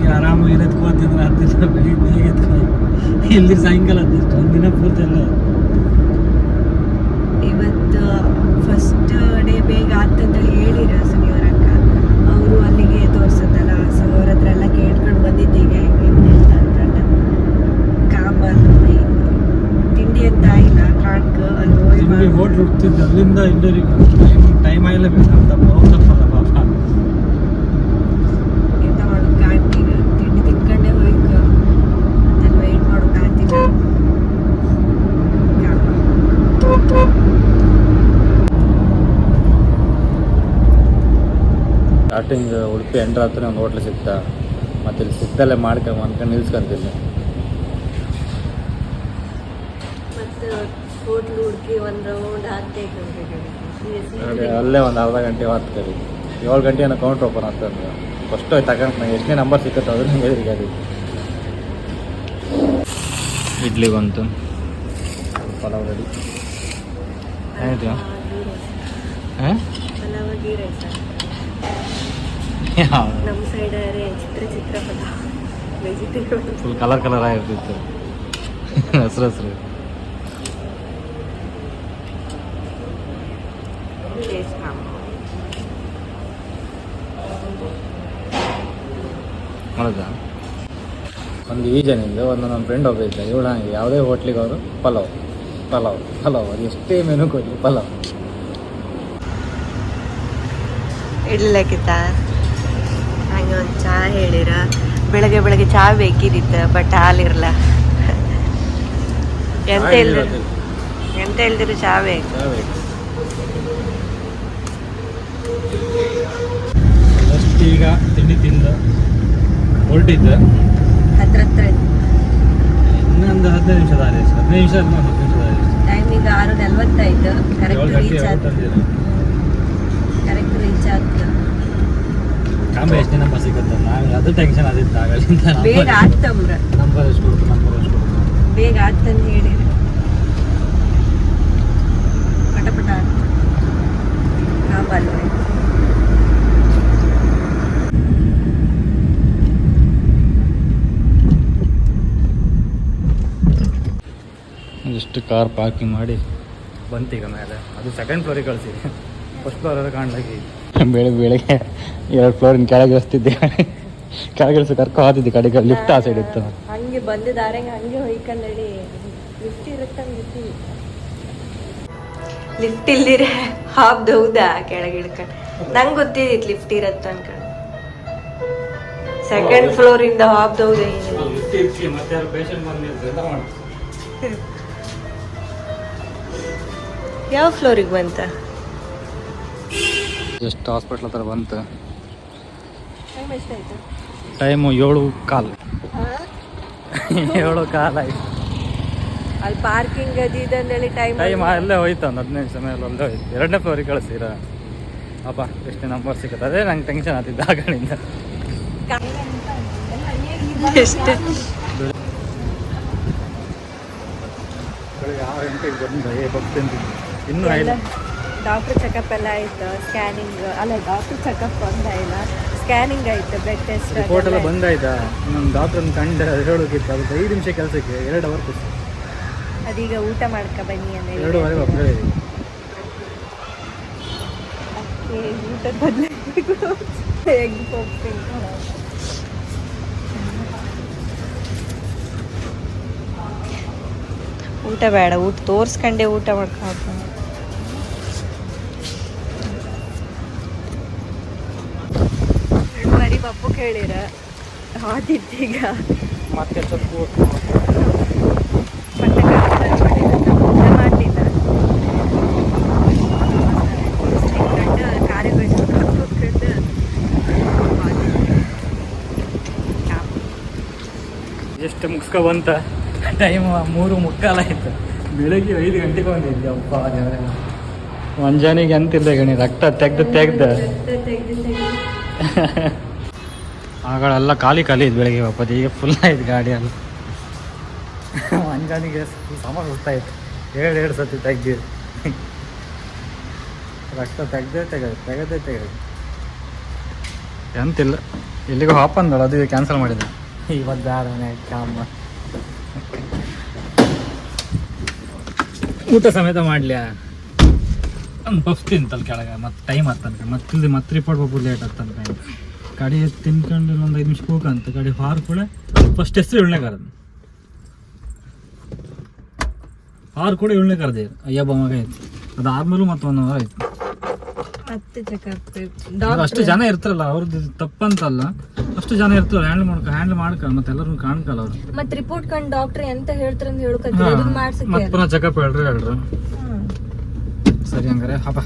ಈಗ ಆರಾಮಾಗಿ ಎತ್ಕೋತಿದ್ರೆ ಹತ್ತು ದಿವಸ ಬೆಳಿಗ್ಗೆ ಬೆಳಿಗ್ಗೆ ಎತ್ಕೊ ಎಲ್ಲಿ ಸಾಯಂಕಾಲ ಹತ್ತಿಷ್ಟು ಒಂದು ದಿನ ಪೂರ್ತಿ ಎಲ್ಲ ಇವತ್ತು ಫಸ್ಟ್ ಡೇ ಬೇಗ ಆತಂತ ಹೇಳಿರ ಸುನಿಯವರ ಅಕ್ಕ ಅವರು ಅಲ್ಲಿಗೆ ತೋರಿಸುತ್ತಲ್ಲ ಸೊ ಅವ್ರ ಹತ್ರ ಎಲ್ಲ ಕೇಳ್ಕೊಂಡು ಬಂದಿದ್ದೀಗೆ ಕಾಂಬಲ್ ತಿಂಡಿ ಅಂತ ಇಲ್ಲ ಕಾಡ್ಕ ಅಲ್ಲಿ ಹೋಟ್ಲು ಹುಡ್ತಿದ್ದೆ ಅಲ್ಲಿಂದ ಇಲ್ಲರಿಗೆ ಟೈಮ್ ಆಗಲೇ ಬೇಕು ಸ್ಟಾರ್ಟಿಂಗ್ ಉಡುಪಿ ಎಂಟ್ರ್ ಹತ್ರ ಒಂದು ಹೋಟ್ಲ್ ಸಿಗ್ತಾ ಮತ್ತೆ ಇಲ್ಲಿ ಸಿಕ್ತಲ್ಲೇ ಮಾಡ್ಕೊಂಡು ಅನ್ಕೊಂಡು ನಿಲ್ಸ್ಕೊಂತೀನಿ. ಅಲ್ಲೇ ಒಂದು ಅರ್ಧ ಗಂಟೆ ಹತ್ತು ಕರಿ ಏಳು ಗಂಟೆ ಏನೋ ಕೌಂಟ್ರ್ ಓಪನ್ ಆಗ್ತದೆ ಫಸ್ಟ್ ಹೋಗಿ ತಗೊಂಡು ನಂಗೆ ಎಷ್ಟನೇ ನಂಬರ್ ಸಿಕ್ಕತ್ತೆ ಅದ್ರ ನಂಗೆ ಹೇಳಿದ್ರಿ ಅದು ಇಡ್ಲಿ ಬಂತು. ಪಲಾವ್ ರೆಡಿ. ಆಯ್ತು? ಹಾಂ? ಪಲಾವ ಗೀ ರೈಸ್? ನಮ್ಮ ಸೈಡ್ ಚಿತ್ರ ಚಿತ್ರ pulao vegetable full colour colour ಆಗಿರ್ತಿತ್ತು. ಹಸಿರು ಹಸಿರು. ಹೌದಾ? ಒಂದು ಈಜನಿಂದ ಒಂದು ನನ್ನ ಫ್ರೆಂಡ್ ಒಬ್ಬ ಇದ್ದ ಇವಳು ಹಂಗೆ ಯಾವುದೇ ಹೋಟ್ಲಿಗೆ ಅವರು ಪಲಾವ್. ಪಲಾವ್. ಪಲಾವ್. ಅದು ಎಷ್ಟೇ ಮೆನು ಕೊಡ್ಲಿ ಪಲಾವ್. ಇಡ್ಲಿಕ್ಕಿತ್ತ? ಹಂಗೆ ಒಂದು ಚಹಾ ಹೇಳಿರ. ಬೆಳಗ್ಗೆ ಬೆಳಗ್ಗೆ ಚಹಾ ಬೇಕಿದ್ದಿತ್ತು ಬಟ್ ಹಾಲಿರಲ್ಲ ಎಂತ ಇಲ್ದಿರ ಎಂತ ಹೇಳಿದ್ರು ಚಹಾ ಬೇಕು? ಈಗ ತಿಂಡಿ ತಿಂದು ಹೊರಟಿದ್ದೆ. ಹತ್ರ ಹತ್ರ ಇನ್ನೊಂದು ಹದಿನೈದು ನಿಮಿಷ ದಾರಿ ಹದಿನೈದು ನಿಮಿಷ ಹತ್ತು ನಿಮಿಷ ದಾರಿ ಟೈಮ್ ಈಗ ಆರು ನಲ್ವತ್ತಾಯ್ತು ಕರೆಕ್ಟ್ ರೀಚ್ ಆಯ್ತು ಕರೆಕ್ಟ್ ರೀಚ್ ಆಯ್ತು ಕಾಂಬೆ ಎಷ್ಟು ದಿನ ಬಸ್ ಸಿಗುತ್ತೆ ನಾವು ಅದು ಟೆನ್ಷನ್ ಅದಿತ್ತು ಆಗಲಿಂದ ಬೇಗ ಆಗ್ತಮ್ರ ನಂಬರ್ ಎಷ್ಟು ಕೊಡ್ತು ನಂಬರ್ ಎಷ್ಟು ಕೊಡ್ತು ಬೇಗ ಆಗ್ತಂದು ಹೇಳಿ. ಪಟ ಪಟ ಆಗ್ತು. ಕಾಂಬಲ್ವೇ ಇಷ್ಟು ಕಾರ್ ಪಾರ್ಕಿಂಗ್ ಮಾಡಿ ಬಂತೀಗ ಮೇಲೆ. ಅದು ಸೆಕೆಂಡ್ ಫ್ಲೋರಿಗೆ ಕಳಿಸಿ. ಫಸ್ಟ್ ಫ್ಲೋರ್ ಕಾಣ್ಲಾಗಿ ಬೆಳಗ್ಗೆ ಬೆಳಗ್ಗೆ ಎರಡು ಫ್ಲೋರಿನ ಕೆಳಗೆ ಇಳಿಸ್ತಿದ್ದೆ ಕೆಳಗೆ ಇಳಿಸಿ ಕರ್ಕೊ ಹಾತಿದ್ದೆ ಕಡೆಗೆ ಲಿಫ್ಟ್ ಆ ಸೈಡ್ ಇತ್ತು. ಹಂಗೆ ಬಂದಿದ್ದಾರೆ ಹಂಗೆ ಹೊಯ್ಕೊಂಡಡಿ ಲಿಫ್ಟ್ ಇರುತ್ತೆ ಲಿಫ್ಟ್ ಇಲ್ದಿರ ಹಾಬ್ದು ಹೌದಾ ಕೆಳಗೆ ಇಳ್ಕೊಂಡು. ನಂಗೆ ಗೊತ್ತಿದ್ದಿತ್ತು ಲಿಫ್ಟ್ ಇರತ್ತ ಅನ್ಕೊಂಡು ಸೆಕೆಂಡ್ ಫ್ಲೋರ್ ಇಂದ ಹಾಬ್ದು ಹೌದಾ ಯಾವ ಫ್ಲೋರಿಗೆ ಬಂತ? ಜಸ್ಟ್ ಹಾಸ್ಪಿಟ್ಲ್ ಹತ್ರ ಬಂತು. ಟೈಮ್ ಏಳು ಕಾಲು. ಏಳು ಕಾಲು ಆಯ್ತು. ಅಲ್ಲಿ ಪಾರ್ಕಿಂಗ್ ಅದು ಇದಂದೇಳಿ ಟೈಮ್ ಟೈಮ್ ಅಲ್ಲೇ. ಹೋಯ್ತು ಒಂದು ಹದಿನೈದು ಸಮಯ ಅಲ್ಲೇ ಹೋಯ್ತು. ಎರಡನೇ ಫ್ಲೋರಿಗೆ ಕಳಿಸಿರ? ಅಪ್ಪ ಎಷ್ಟು ನಂಬರ್ ಸಿಗುತ್ತೆ ಅದೇ ನಂಗೆ ಟೆನ್ಷನ್ ಆಗ್ತಿದ್ದೆ ಆ ಕಡೆಯಿಂದ. ಆರು ಗಂಟೆಗೆ ಬಂದ ಏ ಬರ್ತೀನಿ ಇನ್ನೂ ಇಲ್ಲ ಡಾಕ್ಟರ್ ಚೆಕಪ್ ಎಲ್ಲ ಆಯ್ತು? ಸ್ಕ್ಯಾನಿಂಗ್ ಅಲ್ಲ ಡಾಕ್ಟರ್ ಚೆಕಪ್ ಬಂದಾಯಿಲ್ಲ ಇಲ್ಲ. ಸ್ಕ್ಯಾನಿಂಗ್ ಆಯ್ತು ಬ್ಲಡ್ ಟೆಸ್ಟ್ ರಿಪೋರ್ಟ್ ಎಲ್ಲ ಬಂದಾಯ್ತಾ ನಮ್ಮ ಕಂಡ್ರೆ ಕಂಡು ಹೇಳೋಕಿತ್ತು. ಅದು ಐದು ನಿಮಿಷ ಕೆಲಸಕ್ಕೆ ಎರಡು ಅವರ್ ಕೊಟ್ಟು ಅದೀಗ ಊಟ ಮಾಡ್ಕ ಬನ್ನಿ ಅಂದರೆ ಎರಡೂವರೆಗೆ ಒಬ್ಬರೇ ಅದಕ್ಕೆ ಊಟದ ಬದಲು ಎಗ್ ಹೋಗ್ತೀನಿ? ಊಟ ಬೇಡ ಊಟ ತೋರಿಸ್ಕೊಂಡೆ ಊಟ ಮಾಡ್ಕೊಂಡು ಪಪ್ಪು ಕೇಳಿರ. ಆದಿತ್ತೀಗ ಮತ್ತೆ ಸ್ವಲ್ಪ ಮತ್ತೆ ಮಾಡ್ಲಿಲ್ಲ. ಮುಗಿಸ್ಕೊ ಬಂತ ಟೈಮ್ ಮೂರು ಮುಕ್ಕಾಲಾಯ್ತು ಬೆಳಗ್ಗೆ ಐದು ಗಂಟೆಗೆ ಬಂದಿದ್ದೆ ಅಪ್ಪ ದೇವರೇ. ಮಂಜಾನಿಗೆ ಅಂತಿಲ್ಲ ಗಣಿ? ರಕ್ತ ತೆಗ್ದು ತೆಗ್ದು. ಆಗಳೆಲ್ಲ ಖಾಲಿ ಖಾಲಿ ಇದ್ ಬೆಳಿಗ್ಗೆ ವಾಪಸ್. ಈಗ ಫುಲ್ ಆಯ್ತು ಗಾಡಿ ಎಲ್ಲ. ಮಂಜಾನಿಗೆ ಸಮ ಗೊತ್ತಾಯ್ತು ಎರಡು ಎರಡು ಸತಿ ತೆಗ್ದು ರಕ್ತ ತೆಗ್ದೇ ತೆಗೆದು ತೆಗದೇ ತೆಗೆದು. ಎಂತಿಲ್ಲ ಎಲ್ಲಿಗೋ ಹಾಪ್ ಅಂದಳು ಅದು ಕ್ಯಾನ್ಸಲ್ ಮಾಡಿದೆ. ಇವತ್ತು ಬೇಡ ಕಾಮ. ಊಟ ಸಮೇತ ಮಾಡ್ಲ್ಯಾ? ಒಂದು ಬಫ್ ತಿಂತಲ್ ಕೆಳಗೆ ಮತ್ತೆ ಟೈಮ್ ಆಗ್ತನ್ಕ ಮತ್ತೆ ಇಲ್ಲಿ ಮತ್ತೆ ರಿಪೋರ್ಟ್ ಹೋಗ್ಬೋದು ಲೇಟ್ ಆಗ್ತನ್ಕ ಕಡೆ ತಿನ್ಕೊಂಡು ಒಂದು ಐದು ನಿಮಿಷ ಹೋಗಂತ ಕಡೆ ಹಾರು ಕೂಡ ಫಸ್ಟ್ ಹೆಸರು ಏಳನೇ ಕರೆದು ಹಾರು ಕೂಡ ಏಳನೇ ಕರೆದೆ ಅಯ್ಯಬ್ಬ ಮಗ ಆಯ್ತು. ಅದಾದ್ಮೇಲೂ ಮತ್ತೆ ಒನ್ ಅವರ್ ಆಯ್ತು. ಅಷ್ಟು ಜನ ಇರ್ತಾರಲ್ಲ ಅವ್ರದ್ದು ತಪ್ಪಂತಲ್ಲ ಅಷ್ಟು ಜನ ಇರ್ತಾರಲ್ಲ ಹ್ಯಾಂಡಲ್ ಮಾಡ್ಕ ಹ್ಯಾಂಡಲ್ ಮಾಡ್ಕ ಮತ್ತೆ ಎಲ್ಲರೂ ಕಾಣ್ಕಲ್ಲ ಅವ್ರು. ಮತ್ತೆ ರಿಪೋರ್ಟ್ ಕಂಡು ಡಾಕ್ಟರ್ ಎಂತ ಹೇಳ್ತಾರ ಅಂತ ಮಾಡ್ಸಕ್ಕೆ ಮತ್ತೆ ಪುನಃ ಚೆಕಪ್ ಹೇಳ್ರಿ ಹೇಳ್ರಿ. ಸರಿ ಹಂಗಾರೆ ಹಬ್ಬ.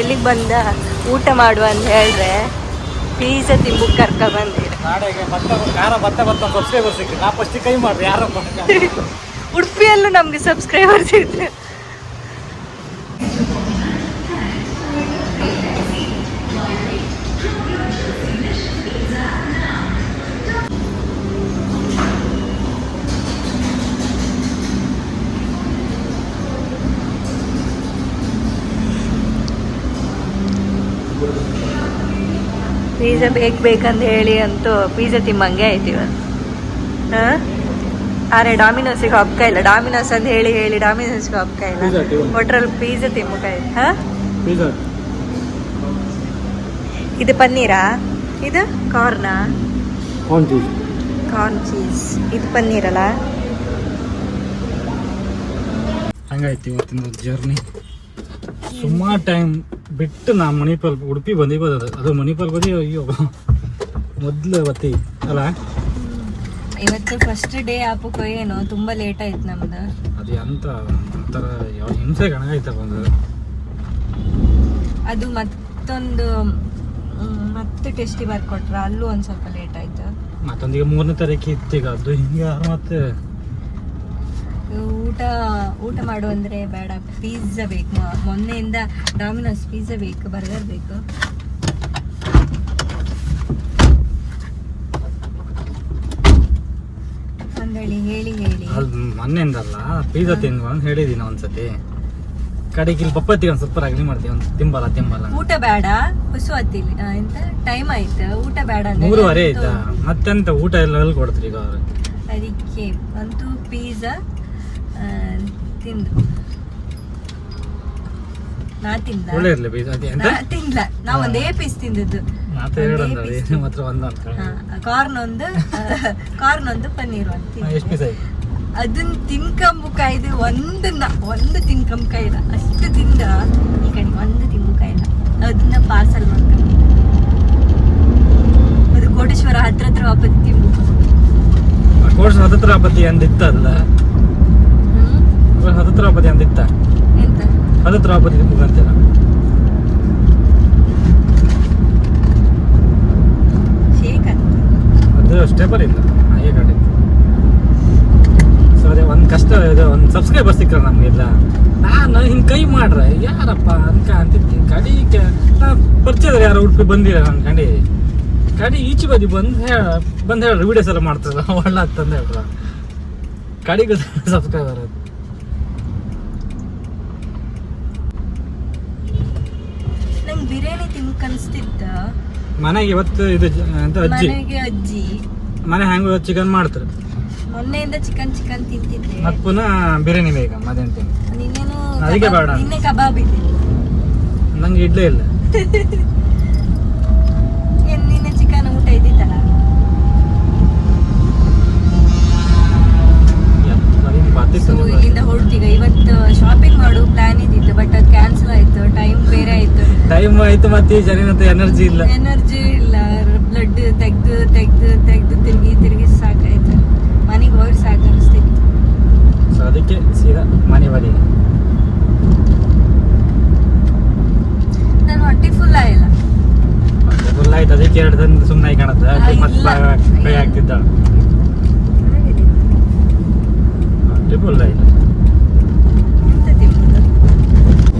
ಎಲ್ಲಿಗ್ ಬಂದ ಊಟ ಮಾಡುವ ಅಂತ ಹೇಳಿದ್ರೆ ಪೀಸ ತಿಂಬು ಕರ್ಕ ಬಂದಿರ ಉಡುಪಿಯಲ್ಲೂ ನಮ್ಗೆ ಸಬ್ಸ್ಕ್ರೈಬರ್ಸ್ ಇದ್ರು. ಪಿಜ್ಜಾ ಬೇಕು ಬೇಕಂತ ಹೇಳಿ ಅಂತೂ ಪಿಜ್ಜಾ ತಿಮ್ಮಂಗೆ ಆಯ್ತು ಇವತ್ತು ಹಾಂ? ಅರೆ ಡಾಮಿನೋಸಿಗೆ ಹಬ್ಕ ಇಲ್ಲ. ಡಾಮಿನೋಸ್ ಅಂತ ಹೇಳಿ ಹೇಳಿ ಡಾಮಿನೋಸ್ಗೆ ಹಬ್ಕ ಇಲ್ಲ. ಒಟ್ರಲ್ಲಿ ಪಿಜ್ಜಾ ತಿಮ್ಮಕಾಯಿ ಹಾಂ? ಇದು ಪನ್ನೀರಾ? ಇದು ಕಾರ್ನಾ? ಕಾರ್ನ್ ಚೀಸ್ ಇದು ಪನ್ನೀರಲ್ಲ? ಹಂಗಾಯ್ತು ಇವತ್ತಿನ ಜರ್ನಿ ಸುಮಾರು ಟೈಮ್ ಬಿಟ್ಟು ನಾ ಮಣಿಪಾಲ್ ಉಡುಪಿ ಬಂದಿ ಅದು ಅದು ಮಣಿಪಾಲ್ ಬದಿ ಅಯ್ಯೋ. ಮೊದಲು ಬತ್ತಿ ಅಲ್ಲ? ಇವತ್ತು ಫಸ್ಟ್ ಡೇ ಆಪಕ್ಕೆ ಏನು? ತುಂಬ ಲೇಟ್ ಆಯ್ತು ನಮ್ದು. ಅದು ಎಂತ ಒಂಥರ ಯಾವ ಹಿಂಸೆ ಗಣಗಾಯ್ತ ಬಂದು ಅದು ಮತ್ತೊಂದು ಮತ್ತೆ ಟೆಸ್ಟಿ ಬರ್ಕೊಟ್ರ. ಅಲ್ಲೂ ಒಂದು ಸ್ವಲ್ಪ ಲೇಟ್ ಆಯ್ತು. ಮತ್ತೊಂದಿಗೆ ಮೂರನೇ ತಾರೀಕು ಇತ್ತೀಗ ಅದು ಹಿಂಗೆ ಮತ್ತೆ? ಊಟ ಊಟ ಮಾಡು ಅಂದ್ರೆ ಬೇಡ. ಪಿಜ್ಜಾ ಬೇಕು. ಮೊನ್ನೆಯಿಂದ ಡಾಮಿನೋಸ್ ಪಿಜ್ಜಾ ಬೇಕು ಬರ್ಗರ್ ಬೇಕು. ಅಂದೇಳಿ ಹೇಳಿ ಹೇಳಿ. ಮೊನ್ನೆಯಿಂದ ಮೊನ್ನೆಯಿಂದಲ್ಲ ಪಿಜ್ಜಾ ತಿನ್ನುವ ಅಂತ ಹೇಳಿದಿನ ಒಂದ್ಸತಿ. ಕಡೆಗೆ ಇಲ್ಲಿ ಪಪ್ಪತ್ತಿಗೆ ಒಂದು ಸೂಪರ್ ಆಗಲಿ ಮಾಡ್ತೀವಿ. ಒಂದು ತಿಂಬಲ್ಲ ತಿಂಬಲ್ಲ ಊಟ ಬೇಡ. ಹೊಸು ಹತ್ತಿಲ್ಲ ಎಂತ? ಟೈಮ್ ಆಯ್ತು. ಊಟ ಬೇಡ ಅಂದ್ರೆ ಮೂರುವರೆ ಅಂತೂ ಆಯ್ತಾ? ಮತ್ತೆಂತ ಊಟ ಎಲ್ಲ ಎಲ್ಲಿ ಕೊಡ್ತೀರಿ ಈಗ ಅವ್ರು? ಅದಕ್ಕೆ ಅಂತೂ ಪಿಜ್ಜಾ ತಿಂದು. ನಾ ತಿಂದ? ಒಳ್ಳೆ ಇರ್ಲಿ ಅದೇ ನಾ ತಿನ್ಲ ನಾ ಒಂದೇ ಪೀಸ್ ತಿಂದದ್ದು. ಮಾತು ಒಂದೇ ಅಂತ ಕಾರ್ನ್ ಒಂದು ಕಾರ್ನ್ ಒಂದು ಪನ್ನೀರ್ ಒಂದು ತಿಂದೆ. ಎಷ್ಟು ಪೀಸ್ ಆಯ್ತು? ಅದನ್ನ ತಿನ್ಕಂಬುಕಾಯ್ದು ಒಂದು ನ- ಒಂದು ತಿನ್ಕಂಬುಕಾಯಿಲ್ಲ ಅಷ್ಟು ತಿಂದ ಈ ಕಡೆ ಒಂದು ತಿನ್ಬುಕಾಯಿಲ್ಲ ಅದನ್ನ ಪಾರ್ಸಲ್ ಮಾಡ್ಕೊಂಡು ಅದು ಕೋಟೇಶ್ವರ ಹತ್ರ ಹತ್ರ ವಾಪಸ್ ಆ ಕೋರ್ಸ್ ಹತ್ತತ್ರ ಅಂದಿತ್ತಲ್ಲ ಹ್ಮ್ ಹತ್ತತ್ರ ಪತಿ ಅಂದಿತ್ತ? ಎಂತ? ಹತ್ತತ್ರ ಪತಿ ಮುಗಂತಿಲ್ಲ ಶೇಕ್ ಅಂತ ಅದು ಸ್ಟೇಬಲ್ ಇಲ್ಲ ಹಾಗೆ ಕಡೆ ಸೊ ಅದೇ ಒಂದು ಕಷ್ಟ ಇದೆ ಒಂದು ಸಬ್ಸ್ಕ್ರೈಬರ್ ಸಿಕ್ಕರ ನಮಗೆಲ್ಲ. ನಾನು ಹಿಂಗೆ ಕೈ ಮಾಡ್ರೆ ಯಾರಪ್ಪ ಅನ್ಕ ಅಂತಿದ್ದೆ ಕಡಿ ನಾ ಪರಿಚಯದಲ್ಲಿ ಯಾರು ಉಡುಪಿ ಬಂದಿಲ್ಲ ನನ್ನ ಕಡಿ. ಕಡಿ ಈಚೆ ಬದಿ ಬಂದು ಹೇಳ ಬಂದು ಹೇಳ ವಿಡಿಯೋಸ್ ಎಲ್ಲ ಮಾಡ್ತದ ಒಳ್ಳೆ ಅಂತಂದು ಹೇಳ್ರ ಕಡಿಗೆ ಸಬ್ಸ್ಕ್ರೈಬರ್ ಅದು ನಂಗೆ ಬಿರಿಯಾನಿ ತಿನ್ಕ್ ಅನ್ಸ್ತಿತ್ತ ಮನೆಗೆ ಇವತ್ತು ಇದು ಅಂತ ಅಜ್ಜಿ. ಮನೆಗೆ ಅಜ್ಜಿ. ಮನೆ ಹ್ಯಾಂಗ ಚಿಕನ್ ಮಾಡ್ತಾರೆ? ಮೊನ್ನೆಯಿಂದ ಚಿಕನ್ ಚಿಕನ್ ತಿಂತಿದ್ದೆ. ಮತ್ತೆ ಪುನಃ ಬಿರಿಯಾನಿ ಬೇಗ ಮಧ್ಯಾಹ್ನ ಟೈಮ್ ನಿನ್ನೇನು ಅದಕ್ಕೆ ಬೇಡ. ನಿನ್ನೆ ಕಬಾಬ್ ಇದೆ ನಂಗೆ ಇಡ್ಲೇ ಇಲ್ಲ ಏನ್ ನಿನ್ನೆ ಚಿಕನ್ ಊಟ ಇದ್ದಿತ್ತಲ್ಲ ಸೊ ಇಲ್ಲಿಂದ ಹೊರಡ್ತೀಗ ಇವತ್ತು ಶಾಪಿಂಗ್ ಮಾಡು ಪ್ಲಾನ್ ಇದ್ದಿತ್ತು ಬಟ್ ಅದು ಕ್ಯಾನ್ಸಲ್ ಆಯ್ತು ಟೈಮ್ ಬೇರೆ ಆಯ್ತು ಟೈಮ್ ಆಯ್ತು ಮತ್ತೆ ಈ ಜನ ಎನರ್ಜಿ ಇಲ್ಲ. ಎನರ್ಜಿ ಇಲ್ಲ. ಬ್ಲಡ್ ತೆಗ್ದು ತೆಗ್ದು ತೆಗ್ದು ತಿರುಗಿ ತಿರುಗಿ ಸಾಕಾಯ್ತು. ಮನೆಗೆ ಹೋಗಿ ಸಾಕು ಅನಿಸ್ತಿತ್ತು ಸೊ ಅದಕ್ಕೆ ಸೀದಾ ಮನೆ ಬರೀ ನಾನು ಹೊಟ್ಟೆ ಫುಲ್ ಆಗಿಲ್ಲ ಫುಲ್ ಆಯ್ತು. ಅದಕ್ಕೆ ಎರಡು ದಿನ ಸುಮ್ಮನೆ ಕಾಣುತ್ತೆ. ಮತ್ತೆ. ಕೈ ಹಾಕ್ತಿದ್ದ ಹೊಟ್ಟೆ ಫುಲ್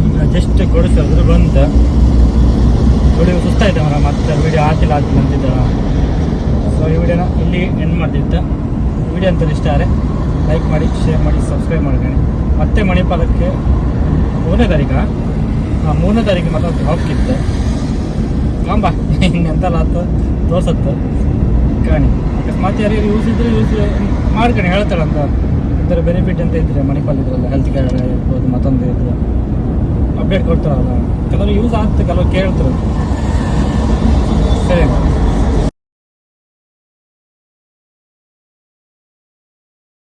ಈಗ ಜಸ್ಟ್ ಕೊಡಿಸಿ. ಅದ್ರ ಬಂತ. ಮತ್ತೆ ವಿಡಿಯೋ ಹಾಕಿಲ್ಲ ಹಾಕಿ ಬಂದಿದ್ದಾರ ಸೊ ಈ ವಿಡಿಯೋನ ಇಲ್ಲಿ ಎಂಡ್ ಮಾಡಿದ್ದೆ ವಿಡಿಯೋ ಅಂತ ಇಷ್ಟ ಆದರೆ ಲೈಕ್ ಮಾಡಿ ಶೇರ್ ಮಾಡಿ ಸಬ್ಸ್ಕ್ರೈಬ್ ಮಾಡ್ಕೊಳ್ಳಿ. ಮತ್ತೆ ಮಣಿಪಾಲಕ್ಕೆ ಮೂರನೇ ತಾರೀಕ ಮೂರನೇ ತಾರೀಕು ಮತ್ತೆ ಹಾಕಿತ್ತು ಕಾಂಬ ಹಿಂಗೆಂತಲ್ಲ ಆತು? ತೋರ್ಸತ್ತು. ಕಾಣಿ. ಅಕಸ್ಮಾತ್ ಯಾರು ಯೂಸ್ ಇದ್ರೆ ಯೂಸ್ ಮಾಡ್ಕೊಂಡು ಅಂತ. ಇದರ ಬೆನಿಫಿಟ್ ಅಂತ ಇದ್ರೆ ಮಣಿಪಾಲ್ ಇದ್ರಲ್ಲ ಹೆಲ್ತ್ ಕೇರ್ ಇರ್ಬೋದು, ಮತ್ತೊಂದು ಇದ್ರೆ. ಅಪ್ಡೇಟ್ ಕೊಡ್ತಾರಲ್ಲ. ಕೆಲವರು ಯೂಸ್ ಆಗ್ತದೆ, ಕೆಲವರು ಕೇಳ್ತಾರೆ. ಸರಿ